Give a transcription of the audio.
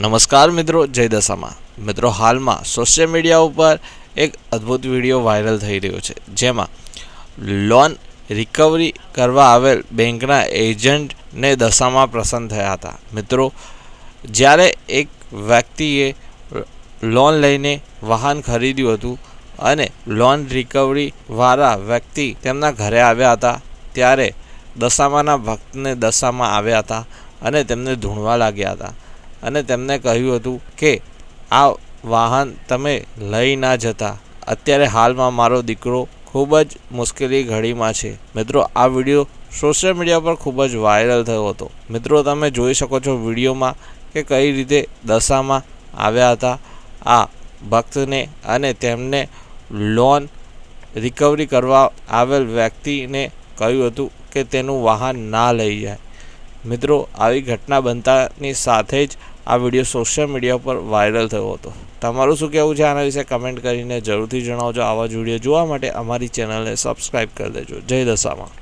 નમસ્કાર મિત્રો, જય દશામાં. મિત્રો, હાલમાં સોશિયલ મીડિયા ઉપર એક અદ્ભુત વીડિયો વાયરલ થઈ રહ્યો છે, જેમાં લોન રિકવરી કરવા આવેલ બેંકના એજન્ટને દશામાં પ્રસન્ન થયા હતા. મિત્રો, જ્યારે એક વ્યક્તિએ લોન લઈને વાહન ખરીદ્યું હતું અને લોન રિકવરી વાળા વ્યક્તિ તેમના ઘરે આવ્યા હતા, ત્યારે દશામાના ભક્તને દશામાં આવ્યા હતા અને તેમને ધૂણવા લાગ્યા હતા. અને તેમને કહ્યું હતું કે, આ વાહન તમે લઈ ના જતા. અત્યારે હાલમાં મારો દીકરો ખૂબ જ મુશ્કેલી ઘડીમાં છે. મિત્રો, આ વીડિયો સોશિયલ મીડિયા પર ખૂબ જ વાયરલ થયો હતો. મિત્રો, તમે જોઈ શકો છો વિડીયોમાં કે કઈ રીતે દશામાં આવ્યા હતા આ ભક્તને અને તેમને લોન રિકવરી કરવા આવેલ વ્યક્તિને કહ્યું હતું કે તેનું વાહન ના લઈ જાય. મિત્રો, આવી ઘટના બનતાની સાથે જ આ વીડિયો સોશિયલ મીડિયા પર વાયરલ થયો હતો. તમારું શું કહેવું છે? આના વિશે કમેન્ટ કરીને જરૂરથી જણાવજો. આવા જ વીડિયો જોવા માટે અમારી ચેનલને સબસ્ક્રાઈબ કરી દેજો. જય દશામાં.